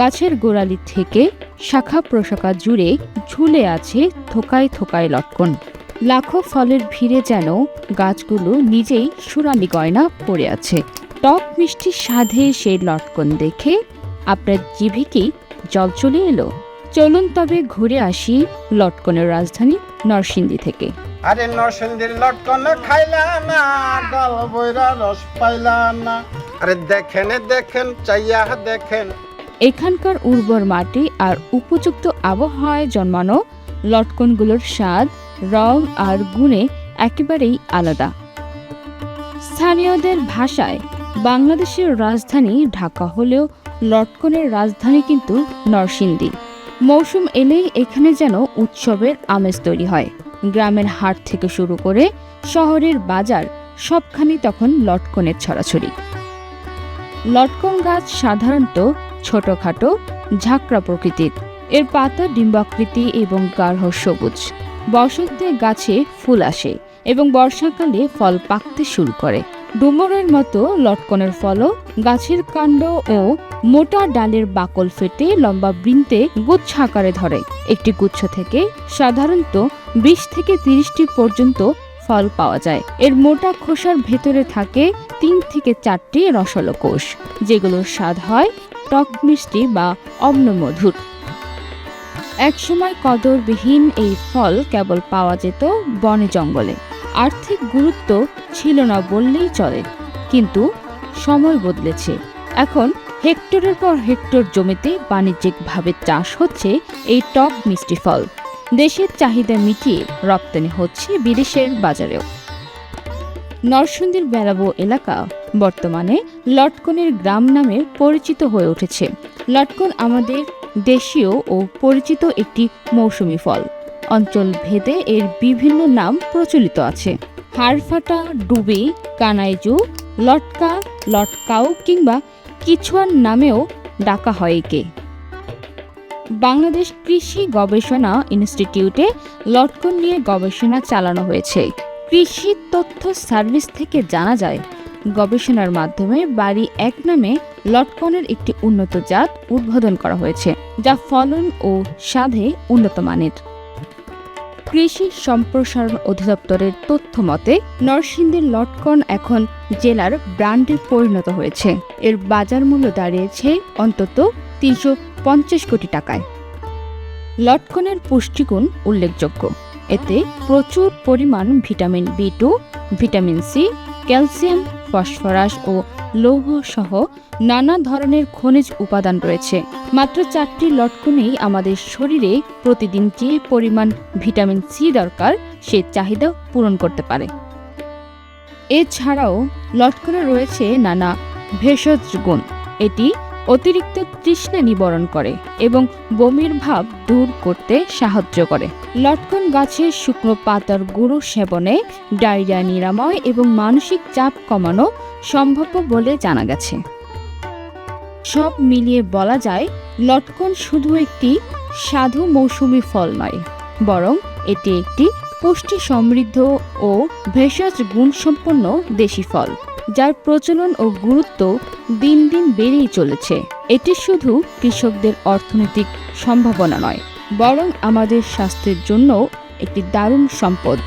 গাছের গোড়ালি থেকে শাখা প্রশাখা জুড়ে ঝুলে আছে থোকায় থোকায় লটকন। লাখো ফলের ভিড়ে যেন গাছগুলো নিজেই সুরালি গয়না পড়ে আছে। টক মিষ্টি স্বাদে সেই লটকন দেখে আপনার জিভে কি জল চলে এলো। চলুন তবে ঘুরে আসি লটকনের রাজধানী নরসিংদী থেকে। আরে নরসিংদীর লটকন খাইলা না, ডাল বইরা রস পাইলা না। আরে দেখেন দেখেন, চাইয়া দেখেন এখানকার উর্বর মাটি আর উপযুক্ত আবহাওয়ায় জন্মানো লটকনগুলোর স্বাদ, রং আর গুণে একেবারেই আলাদা। স্থানীয়দের ভাষায় বাংলাদেশের রাজধানী ঢাকা হলেও লটকনের রাজধানী কিন্তু নরসিংদী। মৌসুম এলেই এখানে যেন উৎসবের আমেজ তৈরি হয়। গ্রামের হাট থেকে শুরু করে শহরের বাজার সবখানি তখন লটকনের ছড়াছড়ি। লটকন গাছ সাধারণত ছোটখাটো, ঝাঁকড়া প্রকৃতির। এর পাতা ডিম্বাকৃতি এবং গাঢ় সবুজ। বসন্তে গাছে ফুল আসে এবং বর্ষাকালে ফল পাকতে শুরু করে। ডুমুরের মতো লটকনের ফলও গাছের কাণ্ড ও মোটা ডালের বাকল ফেটে লম্বা বৃন্তে গুচ্ছ আকারে ধরে। একটি গুচ্ছ থেকে সাধারণত বিশ থেকে তিরিশটি পর্যন্ত ফল পাওয়া যায়। এর মোটা খোসার ভেতরে থাকে তিন থেকে চারটি রসল কোষ যেগুলোর স্বাদ হয় টক মিষ্টি বা অম্ল মধুর একসময় কদরবিহীন এই ফল কেবল পাওয়া যেত বনে জঙ্গলে। আর্থিক গুরুত্ব ছিল না বললেই চলে, কিন্তু সময় বদলেছে। এখন হেক্টরের পর হেক্টর জমিতে বাণিজ্যিকভাবে চাষ হচ্ছে এই টক মিষ্টি ফল। দেশের চাহিদা মিটিয়ে রপ্তানি হচ্ছে বিদেশের বাজারেও। নরসিংদীর বেলাবো এলাকা বর্তমানে লটকনের গ্রাম নামে পরিচিত হয়ে উঠেছে। লটকন আমাদের দেশীয় ও পরিচিত একটি মৌসুমি ফল। অঞ্চল ভেদে এর বিভিন্ন নাম প্রচলিত আছে। হাড়ফাটা, ডুবি, কানাইজু, লটকা, লটকাও কিংবা কিছুয়ান নামেও ডাকা হয় একে। বাংলাদেশ কৃষি গবেষণা ইনস্টিটিউটে লটকন নিয়ে গবেষণা চালানো হয়েছে। কৃষি তথ্য সার্ভিস থেকে জানা যায়, গবেষণার মাধ্যমে বাড়ি এক নামে লটকনের একটি উন্নত জাত উদ্বোধন করা হয়েছে, যা ফলন ও স্বাদে উন্নত মানের। কৃষি সম্প্রসারণ অধিদপ্তরের তথ্য মতে, নরসিংদীর লটকন এখন জেলার ব্র্যান্ডে পরিণত হয়েছে। এর বাজার মূল্য দাঁড়িয়েছে অন্তত তিনশো পঞ্চাশ কোটি টাকায়। লটকনের পুষ্টিগুণ উল্লেখযোগ্য। এতে প্রচুর পরিমাণ vitamin B two vitamin C calcium, phosphorus ও লৌহ সহ নানা ধরনের খনিজ উপাদান রয়েছে। মাত্র চারটি লটকনেই আমাদের শরীরে প্রতিদিন যে পরিমাণ ভিটামিন সি দরকার, সে চাহিদা পূরণ করতে পারে। এছাড়াও লটকনে রয়েছে নানা ভেষজ গুণ। এটি অতিরিক্ত তৃষ্ণা নিবারণ করে এবং বমির ভাব দূর করতে সাহায্য করে। লটকন গাছের শুকনো পাতার গুঁড়ো সেবনে ডায়রিয়া নিরাময় এবং মানসিক চাপ কমানো সম্ভব বলে জানা গেছে। সব মিলিয়ে বলা যায়, লটকন শুধু একটি সাধু মৌসুমি ফল নয়, বরং এটি একটি পুষ্টি সমৃদ্ধ ও ভেষজ গুণসম্পন্ন দেশি ফল। যার প্রচলন ও গুরুত্ব দিন দিন বেড়েই চলেছে। এটি শুধু কৃষকদের অর্থনৈতিক সম্ভাবনা নয়, বরং আমাদের স্বাস্থ্যের জন্য একটি দারুণ সম্পদ।